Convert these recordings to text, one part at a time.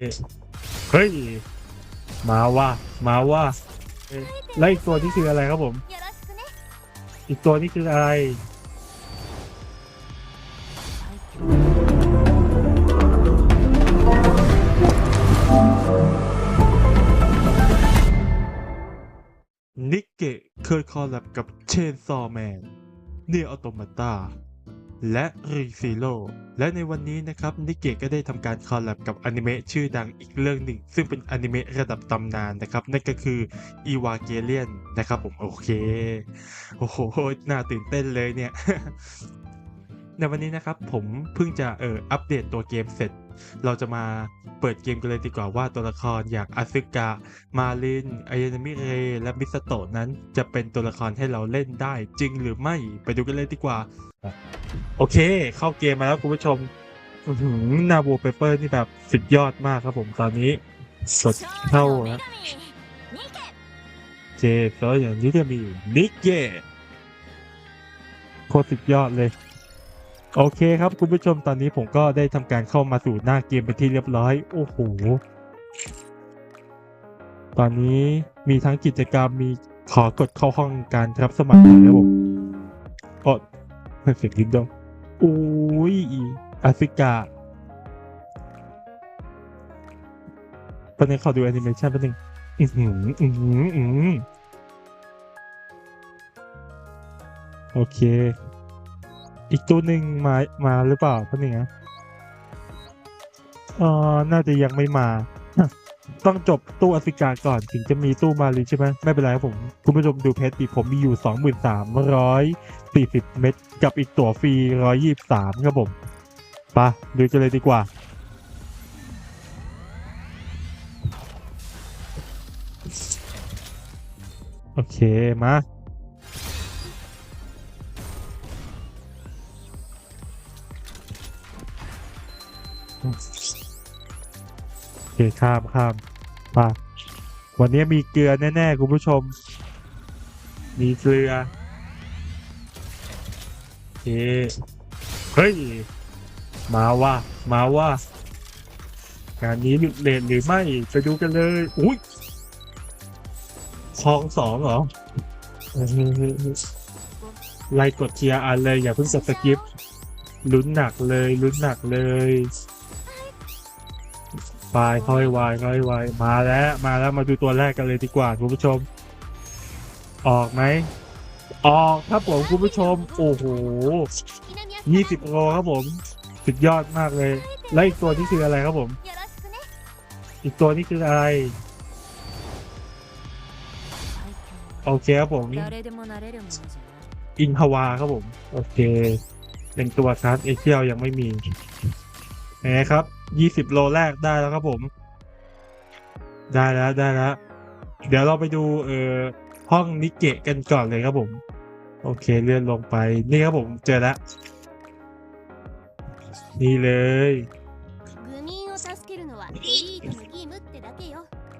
เฮ้ย มาว่า มาว่าแล้อีกตัวนี้คืออะไรครับผม อีกตัวนี้คืออะไรนิกเกะเคยคอลแลบกับเชนซอแมนเนียออโตมาตา และรีซีโ o และในวันนี้นะครับนิกเกะก็ได้ทำการคอลแลบกับอนิเมะชื่อดังอีกเรื่องหนึ่ง ซึ่งเป็นอนิเมะระดับตำนานนะครับ นั่นก็คืออีวาเกเลียนนะครับผมโอเค โอ้โห น่าตื่นเต้นเลยเนี่ย ในวันนี้นะครับผมเพิ่งจะเอ่ออัปเดตตัวเกมเสร็จ เราจะมาเปิดเกมกันเลยดีกว่าว่าตัวละครอย่างอาซึกะ มาลินอายานามิเร และมิสโตะนั้น จะเป็นตัวละครให้เราเล่นได้จริงหรือไม่ไปดูกันเลยดีกว่า โอเค เข้าเกมมาแล้วคุณผู้ชมถึงนาโบเปเปอร์นี่แบบสุดยอดมากครับผมตอนนี้ สดเข้านะเจแล้วอย่างนี้จะมีนิกเกโคตรสุดยอดเลย โอเคครับคุณผู้ชมตอนนี้ผมก็ได้ทำการเข้ามาสู่หน้าเกมเป็นที่เรียบร้อย โอ้โห ตอนนี้มีทั้งกิจกรรมมีขอกดเข้าห้องการรับสมัครนะครับผมอดเสียงดิ้นดง อุ้ยอาฟิกาประเด็นขอดูแอนิเมชันแป๊บนึงอือหืออือหืออือโอเค อีกตัวหนึ่งมา มาหรือเปล่าท่านนี่นะอ๋อน่าจะยังไม่มา ต้องจบตู้อสิกาก่อนถึงจะมีตู้มาลีใช่ไหมไม่เป็นไรครับผม คุณผู้ชมดูเพจปีผมมีอยู่สองหมื่นสามร้อยสี่สิบเม็ดกับอีกตั๋วฟรีร้อยยี่สามครับผมไปะดูกันเลยดีกว่าโอเค มา ข้ามข้ามไป่ะวันนี้มีเกลือแน่ๆคุณผู้ชม มีเกลือโอเคเฮ้ย มาว่า มาว่างานนี้หลุดเลนหรือไม่ไปดูกันเลย อุ้ยคลองสองเหรอไล่กดเทียร์อันเลย อย่าเพิ่งกดสกิปลุ้นหนักเลยลุ้นหนักเลย วาค่อยวายค่อยวายมาแล้วมาแล้วมาดูตัวแรกกันเลยดีกว่าคุณผู้ชม ออกไหมออกครับผมคุณผู้ชม โอ้โหยี่สิบโลครับผม สุดยอดมากเลย และอีกตัวนี้คืออะไรครับผม อีกตัวนี้คืออะไร โอเคครับผมอินฮาวาครับผม โอเค เป็นตัวคาร์ดเอเชียยังไม่มี เห็หมครับยี่สิบโลแรกได้แล้วครับผม ได้แล้วได้แล้ว เดี๋ยวเราไปดูเอ่อห้องนิเกะกันก่อนเลยครับผม โอเคเลื่อนลงไป นี่ครับผมเจอแล้ว นี่เลย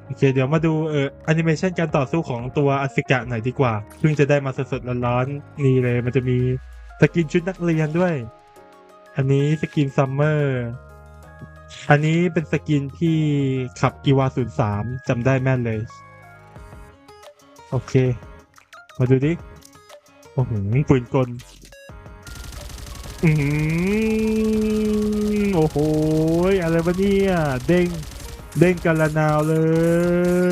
โอเคเดี๋ยวมาดูเอ่อแอนิเมชันการต่อสู้ของตัวอสิกะหน่อยดีกว่า เพิ่งจะได้มาสดๆร้อนๆนี่เลย มันจะมีสกินชุดนักเรียนด้วย อันนี้สกินซัมเมอร์ อันนี้เป็นสกินที่ขับอีวาศูนย์สามจำได้แม่นเลย โอเค มาดูดิ โอ้โหปืนกลอืมโอ้โห อะไรวะเนี่ย เด้ง เด้งกันละนาวเล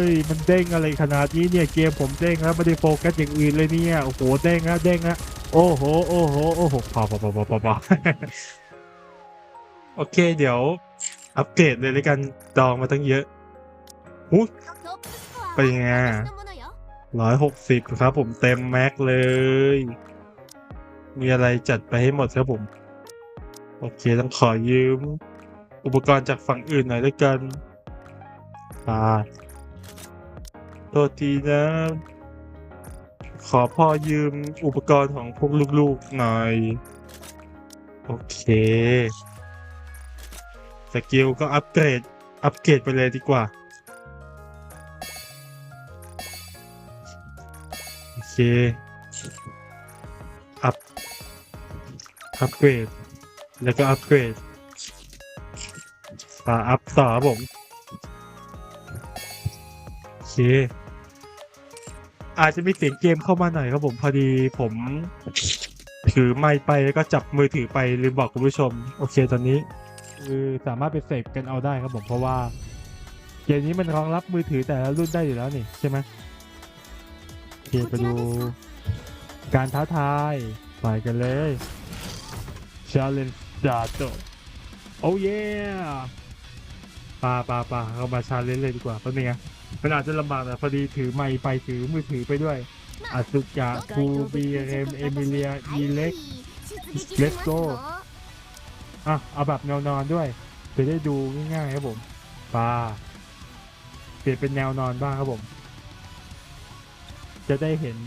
ย มันเด้งอะไรขนาดนี้เนี่ย เกมผมเด้งแล้วไม่ได้โฟกัสอย่างอื่นเลยเนี่ย โอ้โห เด้งนะเด้งนะโอ้โห โอ้โห โอ้โหพอพอพอพอพอพอโอเค เดี๋ยว อัปเกรดเลยแล้กันดองมาตั้งเยอะอู้ไปยังไงร้อยหกสิบครับผมเต็มแม็กเลย มีอะไรจัดไปให้หมดครับผม โอเคต้องขอยืม อุปกรณ์จากฝั่งอื่นหน่อยด้วยกันอ่าโทษทีนะ ขอพ่อยืมอุปกรณ์ของพวกลูกๆหน่อย โอเค สกิลก็อัปเกรด อัปเกรดไปเลยดีกว่า โอเค อัพ อัปเกรด แล้วก็อัปเกรดมาอัพต่อครับผมอาจจะมีเสียงเกมเข้ามาหน่อยครับผม พอดีผมถือไมค์ไปแล้วก็จับมือถือไปลืมบอกคุณผู้ชม โอเคตอนนี้ คือสามารถไปเสพกันเอาได้ครับผมเพราะว่าเกมนี้มันรองรับมือถือแต่ละรุ่นได้อยู่แล้วนี่ใช่ไหมโอเคไปดูการท้าทายไปกันเลย Challenge Start โอ้เย่ปาปาปาเข้ามาชาเลนเลยดีกว่าเพราะนี่ไงมันอาจจะลำบากแต่พอดีถือไมค์ไปถือมือถือไปด้วยอาซุกะคูบีเอมเอมิเลียอีเล็ก Let's go อะเอาแบบแนวนอนด้วยจะได้ดูง่ายๆครับผมปลาเปลี่ยนเป็นแนวนอนบ้างครับผม จะได้เห็น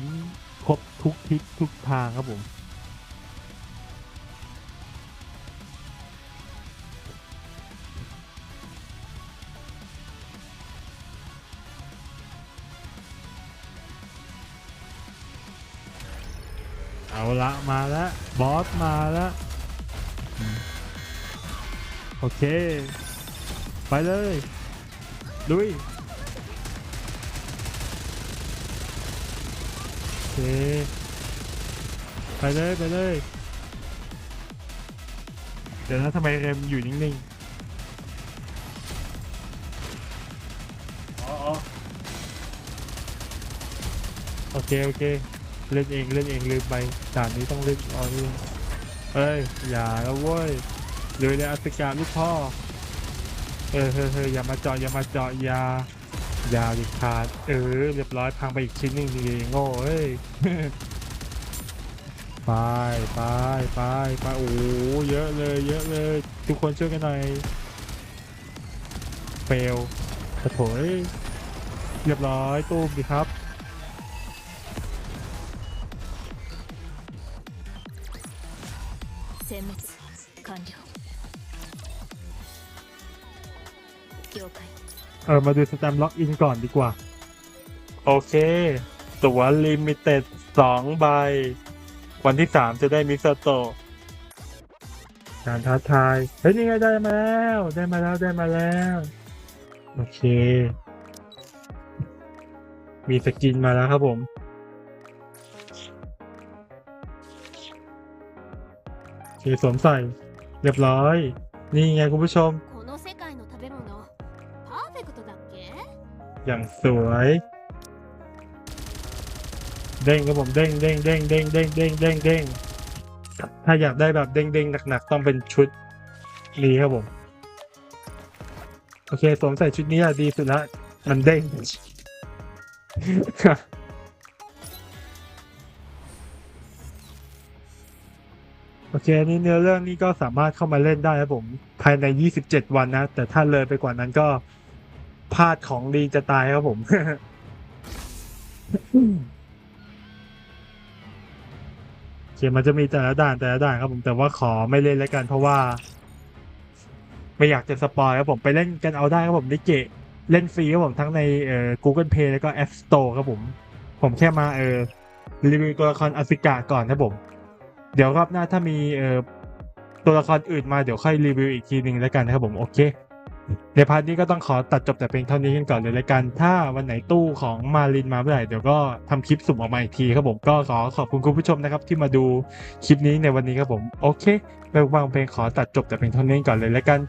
ครบทุกทิศทุกทางครับผมเอาละมาแล้วบอสมาแล้ว โอเค ไปเลยลุยโอเคไปเลยไปเลยเดี๋ยวนะทำไมเรมอยู่นิ่งๆอ๋ออ๋อโอเคโอเคเล่นเองเล่นเองลืมไปด่านนี้ต้องเล่นเอาเองเอ้ยอย่าแล้วเว้ย เลยเลยอัตการลูกพ่อ เออเฮ้ยเฮ้ยอย่ามาเจาะอย่ามาเจาะอยาอย่าดิขาด เออ เรียบร้อยพังไปอีกชิ้นหนึ่งดีโง่เอ้ย ไปไปไปไปโอ้โหเยอะเลย เยอะเลย ทุกคนช่วยกันหน่อยเฟลกระโถยเรียบร้อยตู้มดีครับ 歼灭完了了 เออมาดูสแตมป์ล็อกอินก่อนดีกว่า โอเค ตั๋วลิมิเต็ดสองใบ วันที่สามจะได้มิสโตะการท้าทาย เฮ้ย นี่ไงได้มาแล้ว ได้มาแล้วได้มาแล้ว โอเค มีสกินมาแล้วครับผม โอเคสวมใส่ เรียบร้อย นี่ไงคุณผู้ชม อย่างสวย เด้งครับผมเด้งเด้งเด้งเด้งเด้งเด้งเด้งเด้งถ้าอยากได้แบบเด้งเด้งหนักๆต้องเป็นชุดนี้ครับผมโอเคสวมใส่ชุดนี้ดีสุดละมันเด้งโอเคนนี่เนื้อเรื่องนี้ก็สามารถเข้ามาเล่นได้ครับผม ภายใน 27 วันนะ แต่ถ้าเลยไปกว่านั้นก็ พลาดของดีจะตายครับผมโอเคมันจะมีแต่ละด่านแต่ละด่านครับผมแต่ว่าขอไม่เล่นแล้วกันเพราะว่า ไม่อยากจะสปอยครับผมไปเล่นกันเอาได้ครับผมนิเกะเล่นฟรีครับผมทั้งในเอ่อ Google Play แล้วก็ App Store ครับผม ผมแค่มาเออรีวิวตัวละครอ s สิกะก่อนครับผม เดี๋ยวรอบหน้าถ้ามีเอ่อตัวละครอื่นมาเดี๋ยวค่อยรีวิวอีกทีหนึ่งแล้วกันนะครับผมโอเค ในพาร์ทนี้ก็ต้องขอตัดจบแต่เพียงเท่านี้กันก่อนเลยละกัน ถ้าวันไหนตู้ของมาลินมาเมื่อไหร่เดี๋ยวก็ทำคลิปสุ่มออกมาอีกทีครับผมก็ขอขอบคุณคุณผู้ชมนะครับที่มาดูคลิปนี้ในวันนี้ครับผม โอเคไปวางเพลงขอตัดจบแต่เพียงเท่านี้ก่อนเลยละกัน